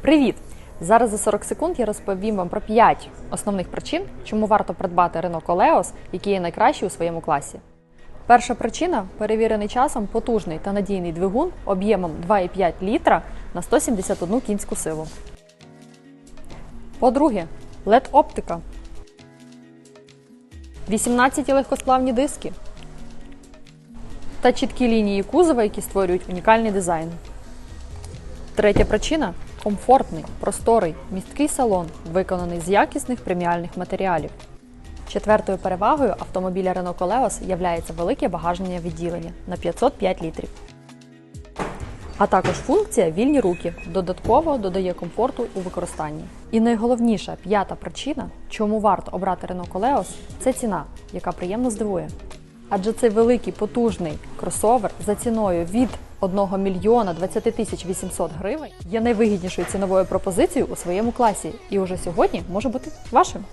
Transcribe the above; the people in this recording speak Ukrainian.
Привіт! Зараз за 40 секунд я розповім вам про 5 основних причин, чому варто придбати Renault Koleos, який є найкращий у своєму класі. Перша причина перевірений часом потужний та надійний двигун об'ємом 2,5 літра на 171 кінську силу. По-друге, led оптика 18 легкосплавні диски та чіткі лінії кузова, які створюють унікальний дизайн. Третя причина комфортний, просторий, місткий салон, виконаний з якісних преміальних матеріалів. Четвертою перевагою автомобіля Renault Koleos є велике багажне відділення на 505 літрів. А також функція вільні руки додатково додає комфорту у використанні. І найголовніша п'ята причина, чому варто обрати Renault Koleos – це ціна, яка приємно здивує. Адже цей великий потужний кросовер за ціною від 1 мільйона 20 тисяч 800 гривень є найвигіднішою ціновою пропозицією у своєму класі і уже сьогодні може бути вашим.